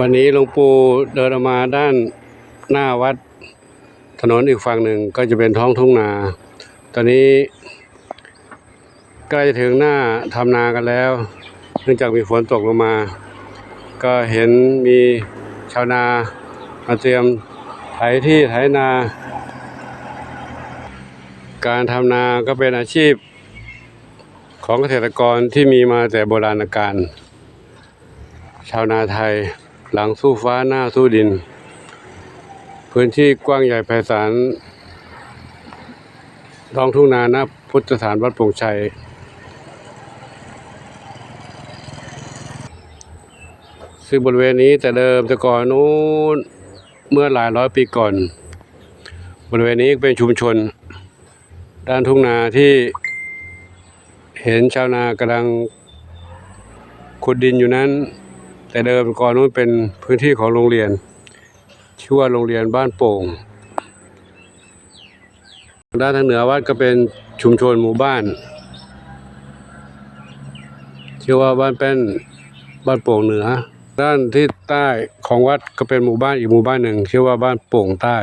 วันนี้หลวงปู่เดินออกมาด้านหน้าวัด ถนนอีกฝั่งหนึ่งก็จะเป็นท้องทุ่งนา ตอนนี้ใกล้จะถึงหน้าทำนากันแล้ว เนื่องจากมีฝนตกลงมา ก็เห็นมีชาวนามาเตรียมไถที่ไถนา การทำนาก็เป็นอาชีพของเกษตรกรที่มีมาแต่โบราณกาลชาวนาไทย หลังสู้ฟ้าหน้าสู้ดิน พื้นที่กว้างใหญ่ไพศาลท้องทุ่งนาณพุทธสถานวัดปงชัย ซึ่งบริเวณนี้แต่เดิมแต่ก่อนนู้นเมื่อหลายร้อยปีก่อน บริเวณนี้เป็นชุมชน ด้านทุ่งนาที่เห็นชาวนากำลังขุดดินอยู่นั้น แต่เดิมก่อนนู้นเป็นพื้นที่ของโรงเรียน ชื่อว่าโรงเรียนบ้านโป่ง ด้านทางเหนือวัดก็เป็นชุมชนหมู่บ้าน ชื่อว่าบ้านเป็นบ้านโป่งเหนือ ด้านที่ใต้ของวัดก็เป็นหมู่บ้านอีกหมู่บ้านหนึ่งชื่อว่าบ้านโป่งใต้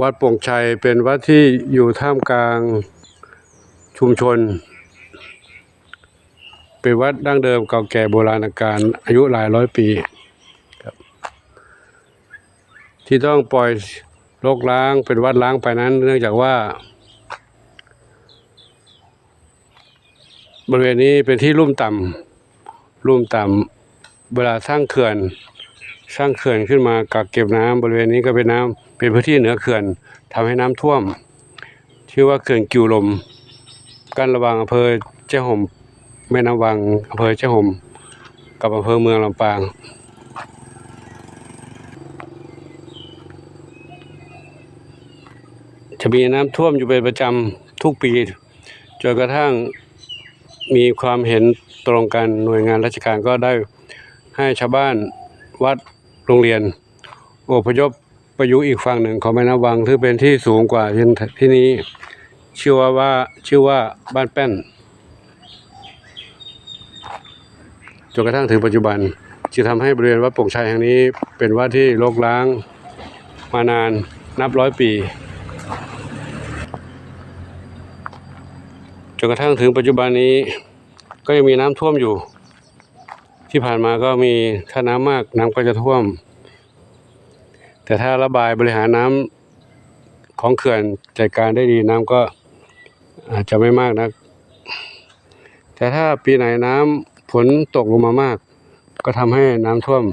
วัดโป่งชัยเป็นวัดที่อยู่ท่ามกลางชุมชน เป็นวัดดั้งเดิมเก่าแก่โบราณกาลอายุหลายร้อยปีครับ ที่ต้องปล่อยรกล้างเป็นวัดล้างไปนั้น เนื่องจากว่า บริเวณนี้เป็นที่ลุ่มต่ำลุ่มต่ำเวลาสร้างเขื่อน สร้างเขื่อนขึ้นมากักเก็บน้ำบริเวณนี้ก็เป็นน้ำเป็นพื้นที่เหนือเขื่อนทำให้น้ำท่วม ชื่อว่าเขื่อนกิวลม กั้นระหว่างอำเภอเจ้าห่ม แม่น้ำวังอำเภอเจ้าห่มกับอำเภอเมืองลำปาง จะมีน้ำท่วมอยู่เป็นประจำทุกปีจนกระทั่งมีความเห็นตรงกันหน่วยงานราชการก็ได้ให้ชาวบ้านวัดโรงเรียนอพยพไปอยู่อีกฝั่งหนึ่งของแม่น้ำวังที่เป็นที่สูงกว่าที่ที่นี้ชื่อว่าว่าชื่อว่าบ้านแป้นจ นกระทั่งถึงปัจจุบันจึงทำให้บริเวณวัดโป่งชัยแห่งนี้ เป็นวัดที่รกร้างมานานนับร้อยปีจนกระทั่งถึงปัจจุบันนี้ก็ยังมีน้ำท่วมอยู่ ที่ผ่านมาก็มีถ้าน้ำมากน้ำก็จะท่วม แต่ถ้าระบายบริหารน้ำของเขื่อนจัดการได้ดีน้ำก็อาจจะไม่มากนัก แต่ถ้าปีไหนน้ำ ฝนตกลงมามาก ก็ทำให้น้ำท่วม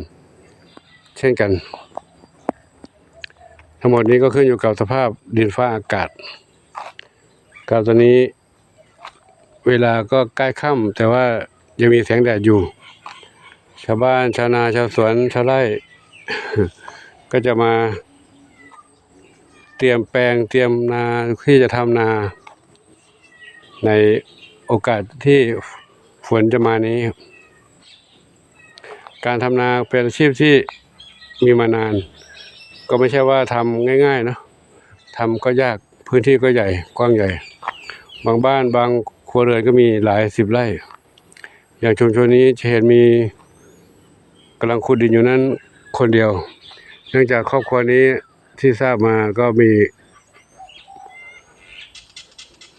เช่นกัน ทั้งหมดนี้ก็ขึ้นอยู่กับสภาพดินฟ้าอากาศกับตอนนี้เวลาก็ใกล้ค่ำแต่ว่ายังมีแสงแดดอยู่ ชาวบ้านชาวนาชาวสวนชาวไร่ ก็จะมาเตรียมแปลงเตรียมนาที่จะทำนา ในโอกาสที่ ฝนจะมานี้ การทำนาเป็นอาชีพที่มีมานาน ก็ไม่ใช่ว่าทำง่ายๆเนะทำก็ยากพื้นที่ก็ใหญ่กว้างใหญ่ บางบ้านบางครัวเรือนก็มีหลายสิบไร่ อย่างชุมชนนี้จะเห็นมีกำลังขุดดินอยู่นั้นคนเดียว เนื่องจากครอบครัวนี้ที่ทราบมาก็มี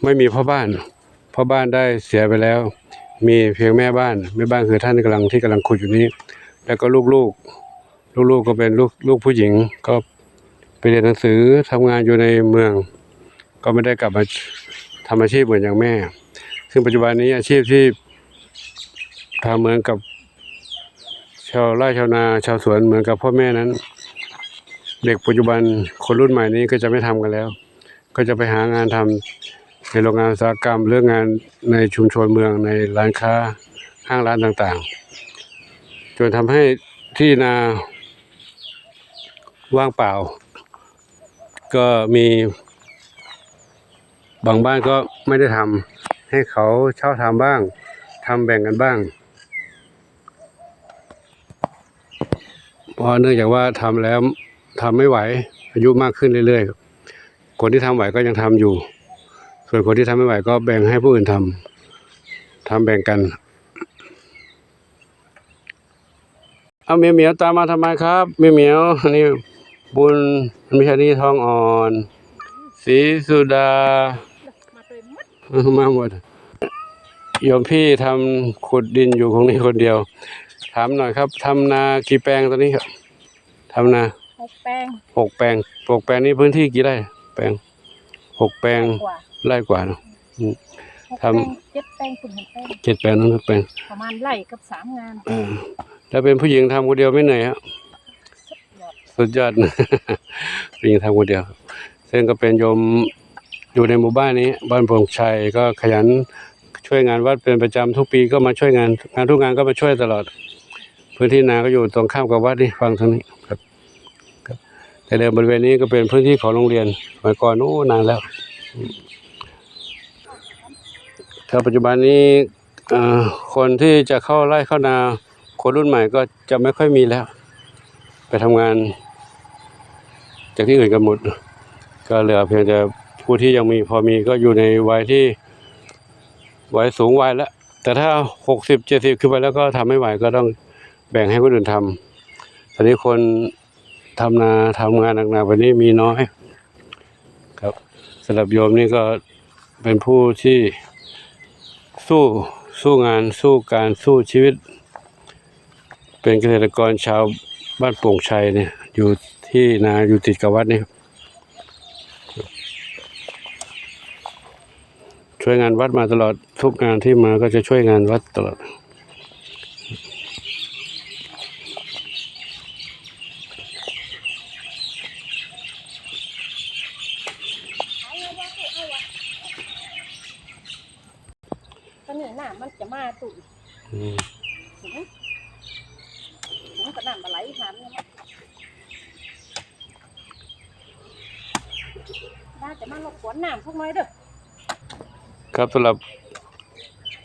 ไม่มีพ่อบ้านพ่อบ้านได้เสียไปแล้ว มีเพียงแม่บ้าน แม่บ้านคือท่านกำลังที่กำลังขุดอยู่นี้ แล้วก็ลูกๆ ลูกๆก็เป็นลูกลูกผู้หญิง ก็ไปเรียนหนังสือทำงานอยู่ในเมือง ก็ไม่ได้กลับมาทำอาชีพเหมือนอย่างแม่ ซึ่งปัจจุบันนี้อาชีพที่ทำเหมือนกับชาวไร่ชาวนาชาวสวนเหมือนกับพ่อแม่นั้น เด็กปัจจุบันคนรุ่นใหม่นี้ก็จะไม่ทำกันแล้ว ก็จะไปหางานทำ ในโรงงานอุตสาหกรรมเรื่องงานในชุมชนเมืองในร้านค้าห้างร้านต่างๆ จนทำให้ที่นาว่างเปล่า ก็มีบางบ้านก็ไม่ได้ทำให้เขาเช่าทำบ้างทำแบ่งกันบ้างเพราะเนื่องจากว่าทำแล้วทำไม่ไหวอายุมากขึ้นเรื่อยๆ คนที่ทำไหวก็ยังทำอยู่ ส่วนคนที่ทำไม่ไหวก็แบ่งให้ผู้อื่นทำทำแบ่งกัน เอาเหมียวเหมียวตามมาทำไมครับเหมียวเหมียวอันนี้บุญไม่ใช่นี่ทองอ่อนศรีสุดามาเต็มมัดมาหมดโยมพี่ทำขุดดินอยู่ของนี้คนเดียว ถามหน่อยครับทำนากี่แปลงตอนนี้ครับทำนาหกแป้งหกแปลงหกแปลงนี้พื้นที่กี่ไร่แปลงหกแปลงกว่า ไร่กว่าเนอะหกทำแป้งเจ็ดแป้งคุณหกแป้งเจ็ดแปลงนั้นหกแปลงประมาณไร่กับสามงานเออแล้วเป็นผู้หญิงทำคนเดียวไม่เหนื่อยฮะสุดยอดสุดยอดผู้หญิงทำคนเดียวซึ่งก็เป็นโยมอยู่ในหมู่บ้านนี้ บ้านโปร่งชัยก็ขยันช่วยงานวัดเป็นประจำทุกปีก็มาช่วยงานงานทุกงานก็มาช่วยตลอด พื้นที่นาก็อยู่ตรงข้ามกับวัดนี่ฟังทางนี้ครับครับ แต่เดิมบริเวณนี้ก็เป็นพื้นที่ของโรงเรียนสมัยก่อนโอ้นานแล้วอืม ถ้าปัจจุบันนี้คนที่จะเข้าไร่เข้านาคนรุ่นใหม่ก็จะไม่ค่อยมีแล้ว ไปทำงาน จากที่อื่นกันหมด ก็เหลือเพียงแต่ผู้ที่ยังมีพอมีก็อยู่ในวัยที่วัยสูงวัยแล้ว แต่ถ้าหกสิบเจ็ดสิบขึ้นไปแล้วก็ทำไม่ไหวก็ต้องแบ่งให้คนอื่นทำตอนนี้คนทำนาทำงานหนักๆวันนี้มีน้อย ครับสำหรับโยมนี่ก็เป็นผู้ที่ สู้สู้งานสู้การสู้ชีวิต เป็นเกษตรกรชาวบ้านโป่งชัยเนี่ยอยู่ที่นาอยู่ติดกับวัดนี่ครับช่วยงานวัดมาตลอดทุกงานที่มาก็จะช่วยงานวัดตลอด น้ำมันจะมาตุ่นอืมถึงถึงกระน้ำมาไหลหามเนี่ยน่าจะมาลบกวนน้ำพวกน้อยเด้อครับสำหรับ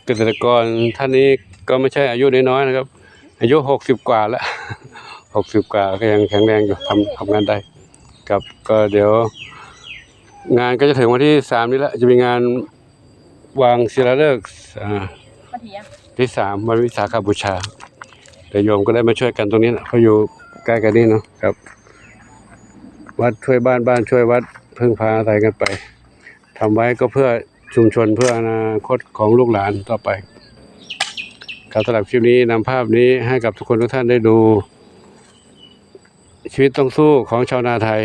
เกษตรกรท่านนี้ก็ไม่ใช่อายุน้อยๆนะครับ อายุหกสิบกว่าแล้วหกสิบกว่าก็ยังแข็งแรงอยู่ทำทำงานได้ครับก็เดี๋ยว งานก็จะถึงวันที่สามนี้แล้วจะมีงานวางศิลาฤกษ์ อ่ามาเถียงที่สามวันวิสาขบูชาเดี๋ยวโยมก็ได้มาช่วยกันตรงนี้นะเขาอยู่ใกล้กันนี่เนาะครับ วัดช่วยบ้านบ้านช่วยวัดพึ่งพาอาศัยกันไปทำไว้ก็เพื่อชุมชนเพื่ออนาคตของลูกหลานต่อไป ครับสำหรับคลิปนี้นำภาพนี้ให้กับทุกคนทุกท่านได้ดู ชีวิตต้องสู้ของชาวนาไทย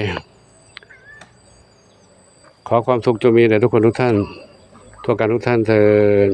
ขอความสุขจงมีแด่ทุกคนทุกท่าน ทั่วกันทุกท่านเถิด